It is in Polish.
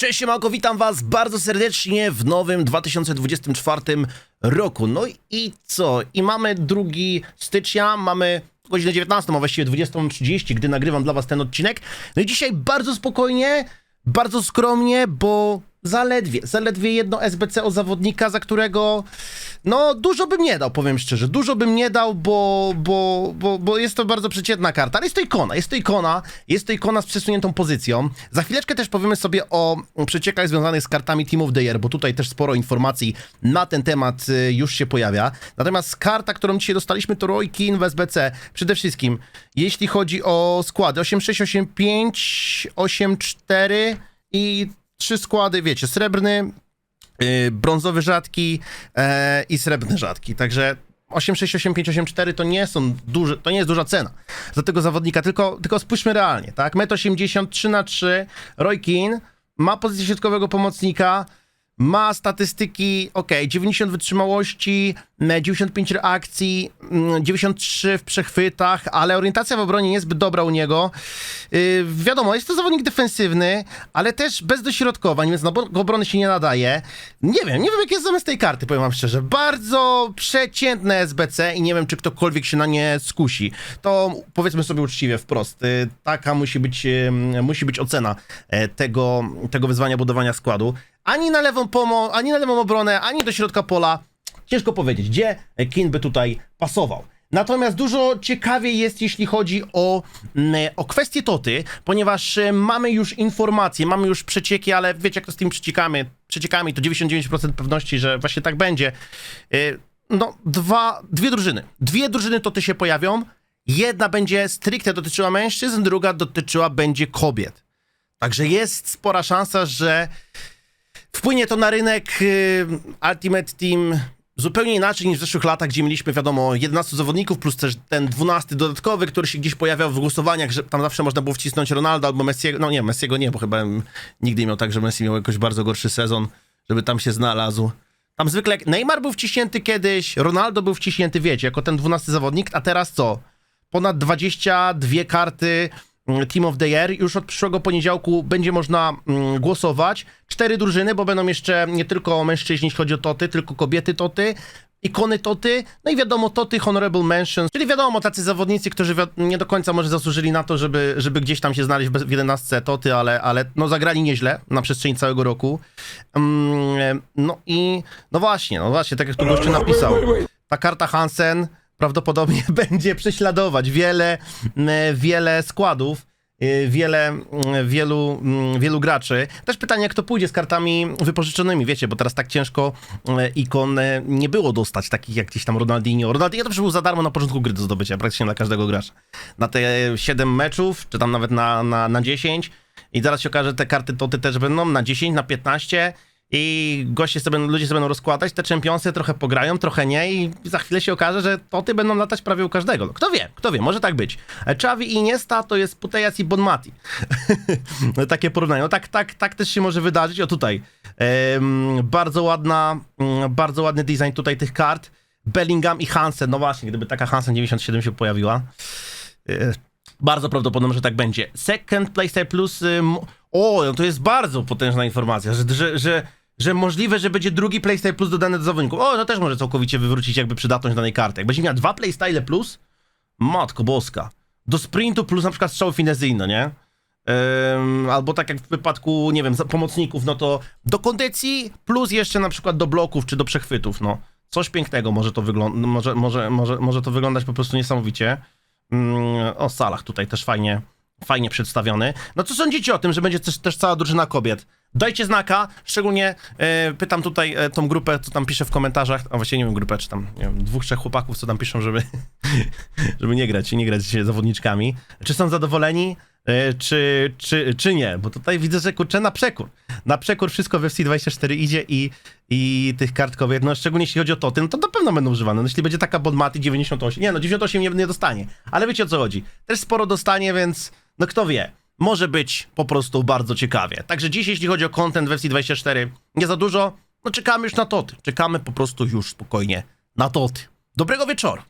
Cześć siemanko, witam was bardzo serdecznie w nowym 2024 roku. No i co? I mamy 2 stycznia, mamy godzinę 19, a właściwie 20.30, gdy nagrywam dla was ten odcinek. No i dzisiaj bardzo spokojnie, bardzo skromnie, bo zaledwie, zaledwie jedno SBC o zawodnika, za którego no dużo bym nie dał, powiem szczerze. Dużo bym nie dał, bo, bo, bo, bo jest to bardzo przeciętna karta, ale jest to ikona, jest to ikona, jest to ikona z przesuniętą pozycją. Za chwileczkę też powiemy sobie o przeciekach związanych z kartami Team of the Year, bo tutaj też sporo informacji na ten temat y, już się pojawia. Natomiast karta, którą dzisiaj dostaliśmy to Roy Keane w SBC. Przede wszystkim, jeśli chodzi o składy 8-6, 8-5, 8-4 i trzy składy, wiecie, srebrny, yy, brązowy rzadki e, i srebrny rzadki. Także 8,68584 to nie są duże, to nie jest duża cena za tego zawodnika, tylko, tylko spójrzmy realnie, tak? 1,80 m, 3 na 3 Roy Keane ma pozycję środkowego pomocnika, ma statystyki, ok, 90 wytrzymałości, mm, 95 reakcji, mm, 93 w przechwytach, ale orientacja w obronie niezbyt dobra u niego. Yy, wiadomo, jest to zawodnik defensywny, ale też bez dośrodkowań, więc na obrony się nie nadaje. Nie wiem, nie wiem jaki jest zamysł tej karty, powiem wam szczerze. Bardzo przeciętne SBC i nie wiem, czy ktokolwiek się na nie skusi. To powiedzmy sobie uczciwie wprost. Yy, taka musi być, yy, musi być ocena e, tego, tego wyzwania budowania składu. Ani na lewą pomo- ani na lewą obronę, ani do środka pola. Ciężko powiedzieć, gdzie Kin by tutaj pasował. Natomiast dużo ciekawiej jest, jeśli chodzi o, mm, o kwestię Toty, ponieważ e, mamy już informacje, mamy już przecieki, ale wiecie jak to z tymi przeciekami, przeciekami to 99% pewności, że właśnie tak będzie. E, No, dwa, dwie drużyny. Dwie drużyny Toty się pojawią. Jedna będzie stricte dotyczyła mężczyzn, druga dotyczyła będzie kobiet. Także jest spora szansa, że Wpłynie to na rynek y, Ultimate Team zupełnie inaczej niż w zeszłych latach, gdzie mieliśmy, wiadomo, 11 zawodników, plus też ten 12 dodatkowy, który się gdzieś pojawiał w głosowaniach, że tam zawsze można było wcisnąć Ronaldo albo Messiego. No nie, Messiego nie, bo chyba nigdy nie miał tak, że Messi miał jakoś bardzo gorszy sezon, żeby tam się znalazł. Tam zwykle Neymar był wciśnięty kiedyś, Ronaldo był wciśnięty, wiecie, jako ten 12 zawodnik, a teraz co? Ponad 22 karty Team of the Year. Już od przyszłego poniedziałku będzie można mm, głosować. Cztery drużyny, bo będą jeszcze nie tylko mężczyźni, jeśli chodzi o toty, tylko kobiety toty, ikony toty, no i wiadomo toty, honorable mentions, czyli wiadomo tacy zawodnicy, którzy nie do końca może zasłużyli na to, żeby, żeby gdzieś tam się znaleźć w 11 toty, ale, ale no zagrali nieźle na przestrzeni całego roku. Mm, no i no właśnie, no właśnie, tak jak tu gościu napisał, ta karta Hansen prawdopodobnie będzie prześladować wiele, wiele składów, y, wiele, wielu, wielu graczy. Też pytanie, jak to pójdzie z kartami wypożyczonymi, wiecie, bo teraz tak ciężko ikon e, nie było dostać, takich jak gdzieś tam Ronaldinho. Ronaldinho to był za darmo na początku gry do zdobycia, praktycznie dla każdego gracza. Na te 7 meczów, czy tam nawet na, na, na 10 i zaraz się okaże, że te karty to ty też będą na 10, na 15 i goście sobie, ludzie sobie będą rozkładać, te czempionsy trochę pograją, trochę nie i za chwilę się okaże, że toty będą latać prawie u każdego. No, Kto wie, kto wie, może tak być. Xavi i Iniesta to jest Putejas i Bonmati. No, Takie porównanie. No tak, tak, tak też się może wydarzyć. O tutaj, bardzo ładna, mm, bardzo ładny design tutaj tych kart. Bellingham i Hansen, no właśnie, gdyby taka Hansen 97 się pojawiła. E, Bardzo prawdopodobne, że tak będzie. Second PlayStation Plus. O, no to jest bardzo potężna informacja, że, że, że, że możliwe, że będzie drugi PlayStation Plus dodany do zawodników. O, to też może całkowicie wywrócić jakby przydatność danej karty. Jak będzie miała dwa PlayStyle Plus, matko boska. Do sprintu plus na przykład strzał finezyjny, nie? Ym, albo tak jak w wypadku, nie wiem, pomocników, no to do kondycji plus jeszcze na przykład do bloków czy do przechwytów, no. Coś pięknego może to, wygląda, może, może, może, może to wyglądać po prostu niesamowicie. Mm, o salach tutaj też fajnie, fajnie przedstawiony. No co sądzicie o tym, że będzie też, też cała drużyna kobiet? Dajcie znaka, szczególnie e, pytam tutaj e, tą grupę, co tam pisze w komentarzach, a właściwie nie wiem grupę, czy tam nie wiem, dwóch, trzech chłopaków, co tam piszą, żeby, żeby nie grać, nie grać się zawodniczkami. Czy są zadowoleni, e, czy, czy, czy nie? Bo tutaj widzę, że kurczę na przekór. Na przekór wszystko w FC24 idzie i, i tych kart no szczególnie jeśli chodzi o toty, to na pewno będą używane. No jeśli będzie taka Bonmati 98, nie no 98 nie, nie dostanie, ale wiecie o co chodzi. Też sporo dostanie, więc no kto wie. Może być po prostu bardzo ciekawie. Także dziś, jeśli chodzi o content w FC24, nie za dużo, no czekamy już na toty. Czekamy po prostu już spokojnie na toty. Dobrego wieczoru.